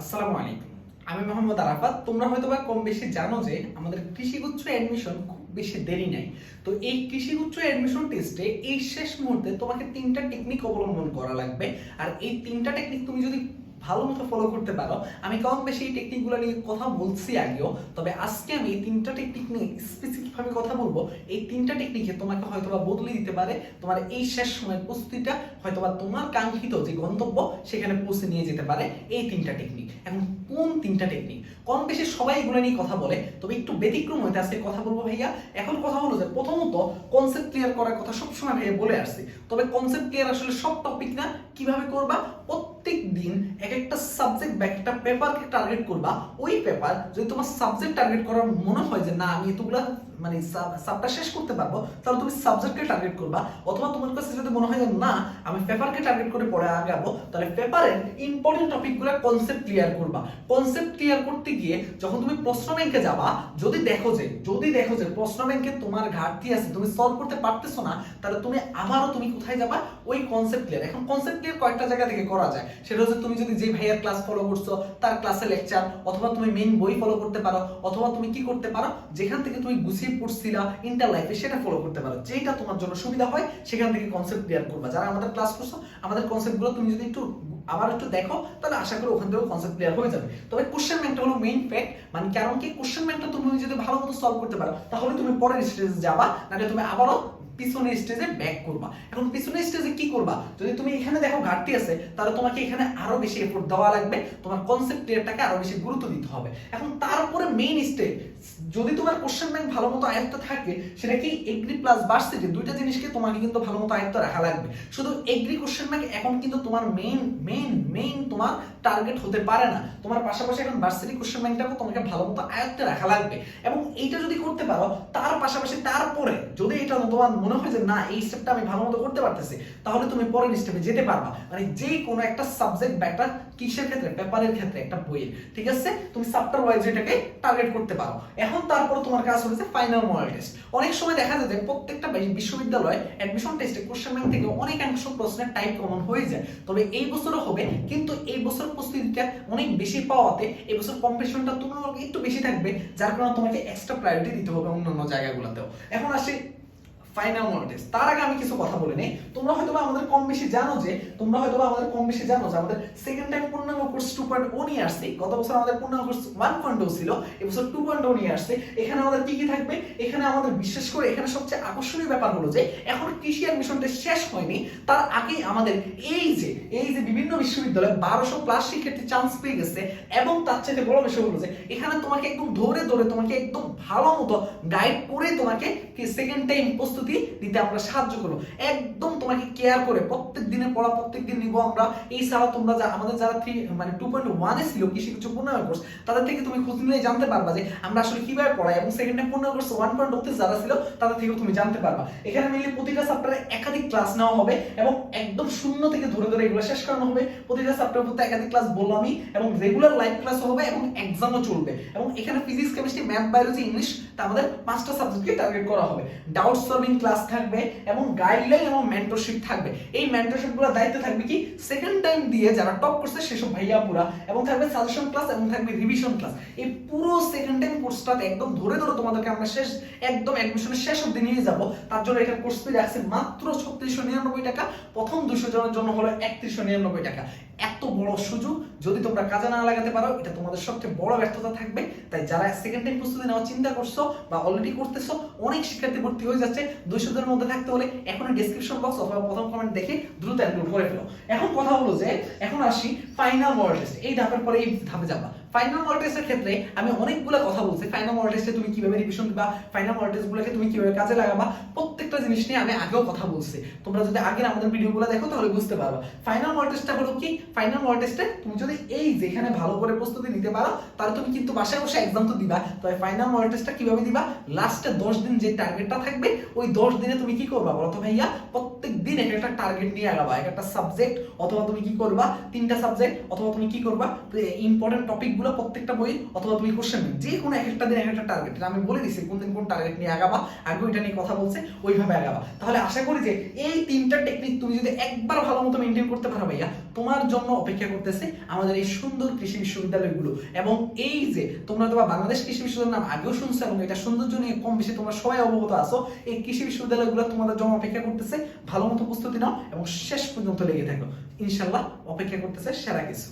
আসসালামু আলাইকুম। আমি মোহাম্মদ আরাফাত। তোমরা হয়তো বা কম বেশি জানো যে আমাদের কৃষিগুচ্ছ অ্যাডমিশন খুব বেশি দেরি নাই। তো এই কৃষিগুচ্ছ অ্যাডমিশন টেস্টে এই শেষ মুহূর্তে তোমাকে তিনটা টেকনিক অবলম্বন করা লাগবে। আর এই তিনটা টেকনিক তুমি যদি ভালো মতো ফলো করতে পারো। আমি কম বেশি এই টেকনিকগুলো নিয়ে কথা বলছি আগেও, তবে আজকে আমি এই তিনটা টেকনিক নিয়ে স্পেসিফিক ভাবে কথা বলব। এই তিনটা টেকনিকে তোমাকে হয়তো বা বদলে দিতে পারে, তোমার এই শেষ সময়ের প্রস্তুতিটা হয়তো বা তোমার কাঙ্ক্ষিত যে গন্তব্য সেখানে পৌঁছে নিয়ে যেতে পারে এই তিনটা টেকনিক এখন কোন তিনটা টেকনিক কম বেশি সবাই এগুলো নিয়ে কথা বলে, তবে একটু ব্যতিক্রম হইতে আজকে কথা বলব ভাইয়া। এখন কথা হলো যে প্রথমত কনসেপ্ট ক্লিয়ার করার কথা সবসময় ভাইয়া বলে আসছি। তবে কনসেপ্ট ক্লিয়ার আসলে সব টপিক না, কীভাবে করবা? প্রত্যেক দিন এক একটা সাবজেক্ট বা একটা পেপারকে টার্গেট করবা। ওই পেপার যদি তোমার সাবজেক্ট টার্গেট করার মনে হয় যে, না, আমি এতগুলা মানে সাবটা শেষ করতে পারব, তাহলে তুমি সাবজেক্টকে টার্গেট করবা। অথবা তোমার কাছে যদি মনে হয় যে, না, আমি পেপারকে টার্গেট করে পড়ে আগাবো তাহলে পেপারের ইম্পর্টেন্ট টপিকগুলো কনসেপ্ট ক্লিয়ার করবা। কনসেপ্ট ক্লিয়ার করতে গিয়ে যখন তুমি প্রশ্ন ব্যাংকে যাবা, যদি দেখো যে, যদি দেখো যে প্রশ্ন ব্যাংকে তোমার ঘাটতি আছে, তুমি সলভ করতে পারতেছো না, তাহলে তুমি আবারও তুমি কোথায় যাবা? ওই কনসেপ্ট ক্লিয়ার এখন কনসেপ্ট ক্লিয়ার কয়েকটা জায়গা থেকে করা যায়। সেটা হচ্ছে তুমি যদি যে ভাইয়ার ক্লাস ফলো করছ, তার ক্লাসে লেকচার অথবা তুমি মেইন বই ফলো করতে পারো, অথবা তুমি কি করতে পারো, যেখান থেকে তুমি গুছিয়ে পড়ছিলা ইন্টার লাইফে সেটা ফলো করতে পারো। যেটা তোমার জন্য সুবিধা হয়, সেখান থেকে কনসেপ্ট ক্লিয়ার করবা। যারা আমাদের ক্লাস করছ, আমাদের কনসেপ্টগুলো তুমি যদি একটু, আবার একটু দেখো, তাহলে আশা করি ওখান থেকেও কনসেপ্ট ক্লিয়ার হয়ে যাবে। তবে কোশ্চেন ব্যাংকটা হলো মেইন ফ্যাক্ট মানে কারণ কি কোশ্চেন ব্যাংকটা তুমি যদি ভালো মতো সলভ করতে পারো, তাহলে তুমি পরের স্টেজে যাবা, নাহলে তুমি আবারও পিছনের স্টেজে ব্যাক করবা। এখন পিছনের স্টেজে কি করবা? যদি তুমি এখানে দেখো ঘাটতি আছে, তাহলে তোমাকে এখানে আরও বেশি এফোর্ট দেওয়া লাগবে, তোমার কনসেপ্ট ক্লিয়ারটাকে আরও বেশি গুরুত্ব দিতে হবে। এখন তারপরে মেইন স্টেজ যদি তোমার কোশ্চেন ব্যাংক ভালো মতো আয়ত্ত থাকে সেটা কি এগ্রি প্লাস ভার্সিটি দুইটা জিনিসকে তোমাকে কিন্তু ভালো মতো আয়ত্ত রাখা লাগবে। শুধু এগ্রি কোশ্চেন ব্যাংক এখন কিন্তু তোমার মেইন মেইন মেইন তোমার টার্গেট হতে পারে না। তোমার পাশাপাশি এখন ভার্সিটি কোশ্চেন ব্যাংকটাকে তোমাকে ভালো মতো আয়ত্তে রাখা লাগবে। এবং এইটা যদি করতে পারো, তার পাশাপাশি তারপরে যদি এটা তোমার মনে হয় যে, না, এই স্টেপটা আমি ভালো মতো করতে পারতেছি। তাহলে তুমি পরের স্টেপে যেতে পারবা। মানে যে কোনো একটা সাবজেক্ট বা একটা কিসের ক্ষেত্রে পেপারের ক্ষেত্রে, একটা বইয়ের, ঠিক আছে? তুমি চ্যাপ্টার ওয়াইজ এটাকে টার্গেট করতে পারো। এখন তারপর তোমার কাজ হচ্ছে ফাইনাল মডেল টেস্ট অনেক সময় দেখা যায় যে, প্রত্যেকটা বিশ্ববিদ্যালয়ে অ্যাডমিশন টেস্টে কোশ্চেন ব্যাংক থেকে অনেকাংশ প্রশ্নের টাইপ কমন হয়ে যায়। তবে এই বছরও হবে, কিন্তু এই বছর প্রস্তুতিটা অনেক বেশি পাওয়াতে এই বছর কম্পিটিশনটা তুলনামূলক একটু বেশি থাকবে, যার কারণে তোমাকে এক্সট্রা প্রায়োরিটি দিতে হবে অন্যান্য জায়গাগুলোতেও। এখন আসি ফাইনাল টেস্ট তার আগে আমি কিছু কথা বলে নেই। তোমরা হয়তো আমাদের কম বেশি জানো যে, তোমরা হয়তো আমাদের কম বেশি জানো যে, আমাদের সেকেন্ড টাইম পূর্ণাঙ্গ কোর্স টু পয়েন্ট ও নিয়ে আসছে। গত বছর আমাদের পূর্ণাঙ্গ কোর্স ওয়ান পয়েন্ট ও ছিল এবছর টু পয়েন্ট ও নিয়ে আসছে। এখানে আমাদের কি কি থাকবে? এখানে আমাদের বিশেষ করে এখানে সবচেয়ে আকর্ষণীয় ব্যাপার হলো যে, এখন কৃষি টেস্ট শেষ হয়নি। তার আগেই আমাদের এই যে এই যে বিভিন্ন বিশ্ববিদ্যালয়ে বারোশো প্লাস শিক্ষার্থী চান্স পেয়ে গেছে এবং তার চাইতে বড় বিষয় হলো যে, এখানে তোমাকে একদম ধরে ধরে তোমাকে একদম ভালো মতো গাইড করে তোমাকে সেকেন্ড টাইম প্রস্তুতি দিতে আমরা সাহায্য করব। একদম তোমাকে কেয়ার করে প্রত্যেক দিনে পড়া, প্রত্যেক দিন নিবো আমরা। এই ছাড়া তোমরা যা আমাদের যারা থ্রি মানে টু পয়েন্ট ওয়ানে ছিল কৃষি কিছু পূর্ণাঙ্গ কোর্স তাদের থেকে তুমি খোঁজ নিলে জানতে পারবা যে আমরা আসলে কীভাবে পড়াই এবং সেকেন্ড টাইম পূর্ণাঙ্গ কোর্স ওয়ান পয়েন্ট ওতে যারা ছিল, তাদের থেকেও তুমি জানতে পারবা। এখানে মিলে প্রতিটা চ্যাপ্টারে একাধিক ক্লাস নেওয়া হবে এবং একদম শূন্য থেকে ধরে ধরে এগুলো শেষ করানো হবে। প্রতিটা চ্যাপ্টারের মধ্যে একাধিক ক্লাস বললামই এবং রেগুলার লাইভ ক্লাস হবে এবং এক্সামও চলবে। এবং এখানে physics chemistry math biology English তা আমাদের পাঁচটা সাবজেক্টকে টার্গেট করা হবে। ডাউট সলভিং ক্লাস থাকবে এবং গাইডলাইন এবং মেন্টরশিপ থাকবে। এই মেন্টরশিপগুলো দায়িত্ব থাকবে কি? সেকেন্ড টাইম দিয়ে যারা টপ করছে সেসব ভাইয়া পুরা এবং থাকবে সাজেশন ক্লাস এবং থাকবে রিভিশন ক্লাস এই পুরো সেকেন্ড টাইম কোর্সটাতে একদম ধরে ধরে তোমাদেরকে আমরা শেষ, একদম অ্যাডমিশনের শেষ অব্দি নিয়ে যাব। তার জন্য এটা কোর্স ফি রাখছে মাত্র ছত্রিশশো নিরানব্বই টাকা। প্রথম দুশো জনের জন্য হলো একত্রিশশো নিরানব্বই টাকা। এত বড় সুযোগ যদি তোমরা কাজে না লাগাতে পারো, এটা তোমাদের সবচেয়ে বড় ব্যর্থতা থাকবে। তাই যারা সেকেন্ড টাইম প্রস্তুতি নেওয়ার চিন্তা করছ বা অলরেডি করতেছো, অনেক শিক্ষার্থী ভর্তি হয়ে যাচ্ছে। দুইশো জনের মধ্যে থাকতে হলে এখন ডিসক্রিপশন বক্স অথবা প্রথম কমেন্ট দেখে দ্রুত এনরোল করে ফেলো। এখন কথা হলো যে, এখন আসি ফাইনাল মডেল টেস্ট এই ধাপের পরে এই ধাপে যাবা। ফাইনাল মডেল টেস্টের ক্ষেত্রে আমি অনেকগুলো কথা বলছি। ফাইনাল মডেল টেস্টে তুমি কীভাবে রিভিশন দিবা? ফাইনাল মডেল টেস্টগুলোকে তুমি কীভাবে কাজে লাগাবা? প্রত্যেকটা জিনিস নিয়ে আমি আগেও কথা বলছি। তোমরা যদি আগের আমাদের ভিডিওগুলো দেখো, তাহলে বুঝতে পারবা। ফাইনাল মডেল টেস্টটা হলো কি? ফাইনাল মডেল টেস্টে তুমি যদি এই যেখানে ভালো করে প্রস্তুতি নিতে পারো, তাহলে তুমি কিন্তু বাসায় বসে এক্সাম তো দিবা। তবে ফাইনাল মডেল টেস্টটা কীভাবে দিবা? লাস্টে 10 দিন যে টার্গেটটা থাকবে, ওই 10 দিনে তুমি কি করবা বলো তো ভাইয়া? প্রত্যেক দিন এক একটা টার্গেট নিয়ে আগাবা। এক একটা সাবজেক্ট অথবা তুমি কি করবা? তিনটা সাবজেক্ট অথবা তুমি কি করবা? ইম্পর্টেন্ট টপিকগুলো প্রত্যেকটা বই, অথবা তুমি কোশ্চেন যে কোনো এক একটা দিন এক একটা টার্গেট আমি বলে দিছি, কোন দিন কোন টার্গেট নিয়ে আগাবা আগে ওইটা নিয়ে কথা বলছে, ওইভাবে আগাবা? তাহলে আশা করি যে এই তিনটা টেকনিক তুমি যদি একবার ভালো মতো মেনটেন করতে পারো ভাইয়া, তোমার জন্য অপেক্ষা করতেছে আমাদের এই সুন্দর কৃষি বিশ্ববিদ্যালয়গুলো। এবং এই যে তোমরা তোমার বাংলাদেশ কৃষি বিশ্ববিদ্যালয়ের নাম আগেও শুনছো এবং এটা সৌন্দর্য নিয়ে কম বেশি তোমরা সবাই অবগত আছো, এই কৃষি বিশ্ববিদ্যালয়গুলো তোমাদের জন্য অপেক্ষা করতেছে। ভালো মতো প্রস্তুতি নাও এবং শেষ পর্যন্ত লেগে থাকো। ইনশাল্লাহ অপেক্ষা করতেছে সেরা কিছু।